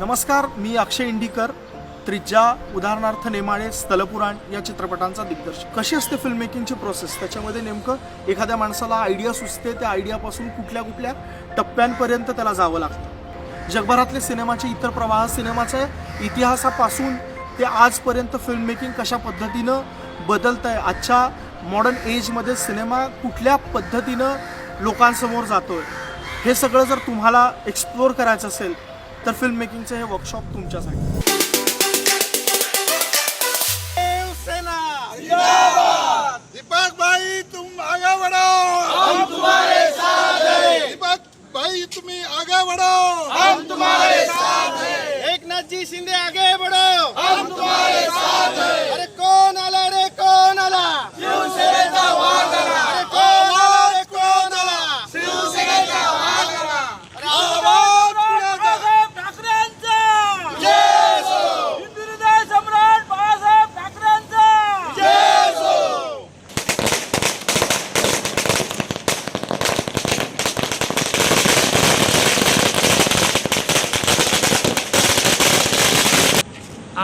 नमस्कार मी अक्षय इंडिकर. त्रिज्या उदाहरणार्थ नेमाळे स्थलपुराण या चित्रपटांचा दिग्दर्शक. कशी असते फिल्म मेकिंगची प्रोसेस त्याच्यामध्ये नेमकं एखाद्या माणसाला आयडिया सुचते त्या आयडियापासून कुठल्या कुठल्या टप्प्यांपर्यंत त्याला जावं लागतं. जगभरातले सिनेमाचे इतर प्रवाह सिनेमाच्या इतिहासापासून ते आजपर्यंत फिल्म मेकिंग कशा पद्धतीनं बदलत आहे आजच्या मॉडर्न एजमध्ये सिनेमा कुठल्या पद्धतीनं लोकांसमोर जातो आहे हे सगळं जर तुम्हाला एक्सप्लोअर करायचं असेल तर फिल्म मेकिंगचं हे वर्कशॉप तुमच्यासाठी. दीपक भाई तुम आगे बढ़ो! हम तुम्हारे साथ हैं! दीपक भाई तुम्हें आगे बढ़ो! हम तुम्हारे साथ हैं! एक नाथ जी शिंदे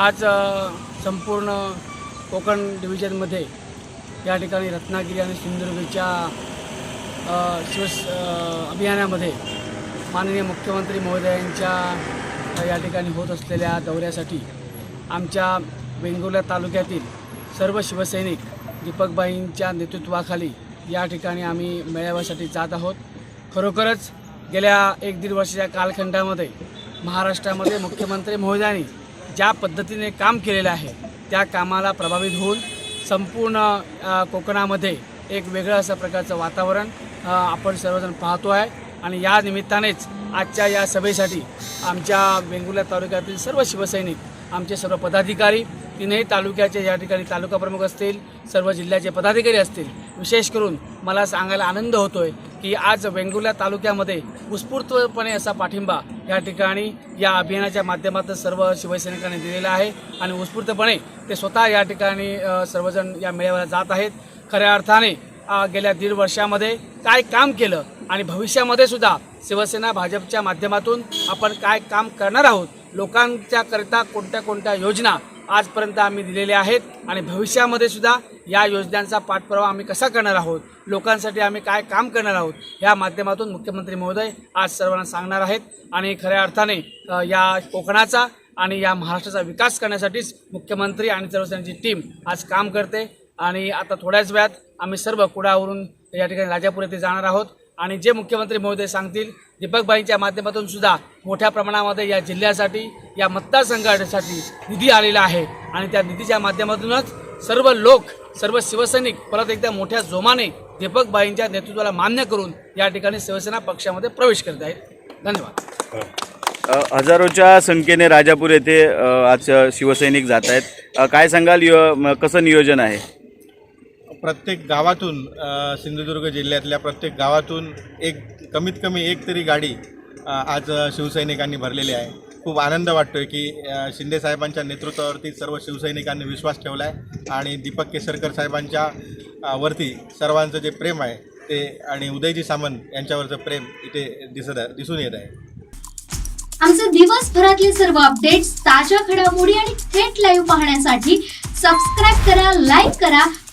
आज संपूर्ण कोकण डिव्हिजनमध्ये या ठिकाणी रत्नागिरी आणि सिंधुदुर्गच्या शिवस अभियानामध्ये माननीय मुख्यमंत्री महोदयांच्या या ठिकाणी होत असलेल्या दौऱ्यासाठी आमच्या वेंगुर्ला तालुक्यातील सर्व शिवसैनिक दीपकबाईंच्या नेतृत्वाखाली या ठिकाणी आम्ही मेळाव्यासाठी जात आहोत. खरोखरच गेल्या एक दीड वर्षाच्या कालखंडामध्ये महाराष्ट्रामध्ये मुख्यमंत्री महोदयांनी ज्या पद्धतीने काम केलेलं आहे त्या कामाला प्रभावित होऊन संपूर्ण कोकणामध्ये एक वेगळं असं प्रकारचं वातावरण आपण सर्वजण पाहतो आहे. आणि या निमित्तानेच आजच्या या सभेसाठी आमच्या वेंगुर्ला तालुक्यातील सर्व शिवसैनिक आमचे सर्व पदाधिकारी तीनही तालुक्याचे या ठिकाणी तालुका प्रमुख असतील सर्व जिल्ह्याचे पदाधिकारी असतील. विशेष करून मला सांगायला आनंद होतोय की आज वेंगुर्ला तालुक्यामध्ये उत्स्फूर्तपणे असा पाठिंबा या ठिकाणी या अभियानाच्या माध्यमातून सर्व शिवसैनिकांनी दिलेलं आहे आणि उत्स्फूर्तपणे ते स्वतः या ठिकाणी सर्वजण या मेळाव्याला जात आहेत. खऱ्या अर्थाने गेल्या दीड वर्षामध्ये काय काम केलं आणि भविष्यामध्ये सुद्धा शिवसेना भाजपच्या माध्यमातून आपण काय काम करणार आहोत? लोकांच्या करता कोणत्या कोणत्या योजना आजपर्यंत आम्ही दिलेले आहेत आणि भविष्यामध्ये सुद्धा या योजनांचा पाठपुरावा आम्ही कसा करणार आहोत लोकांसाठी आम्ही काय काम करणार आहोत या माध्यमातून मुख्यमंत्री महोदय आज सर्वांना सांगणार आहेत आणि खऱ्या अर्थाने या कोकणाचा आणि या महाराष्ट्राचा विकास करण्यासाठीच मुख्यमंत्री आणि सर्वसेनाची टीम आज काम करते. आणि आता थोड्याच वेळात आम्ही सर्व कुडावरून या ठिकाणी राजापूर येथे जाणार आहोत. आणि जे मुख्यमंत्री महोदय सांगतील दीपकबाईंच्या माध्यमातून सुद्धा मोठ्या प्रमाणामध्ये या जिल्ह्यासाठी या मतदारसंघासाठी निधी आलेला आहे. आणि त्या निधीच्या माध्यमातूनच सर्व लोक सर्व शिवसैनिक परत एकदा मोठ्या जोमाने दीपकबाईंच्या नेतृत्वाला मान्य करून या ठिकाणी शिवसेना पक्षामध्ये प्रवेश करत आहेत. धन्यवाद. हजारोच्या संख्येने राजापूर येथे आज शिवसैनिक जात आहेत. काय सांगाल यो कसं नियोजन आहे? प्रत्येक गावातून सिंधुदुर्ग जिल्ह्यातल्या प्रत्येक गावातून एक कमीत कमी एक तरी गाडी आज शिवसैनिकांनी भरलेली आहे. खूप आनंद वाटतोय की शिंदे साहेबांच्या नेतृत्वावरती सर्व शिवसैनिकांनी विश्वास ठेवला आहे आणि दीपक केसरकर साहेबांच्या वरती सर्वांचं जे प्रेम आहे ते आणि उदयजी सामंत यांच्यावरचं प्रेम इथे दिसत आहे दिसून येत आहे. आमचे दिवसभरातले सर्व अपडेट्स ताज्या घडामोडी आणि थेट लाईव्ह पाहण्यासाठी सबस्क्राईब करा लाईक करा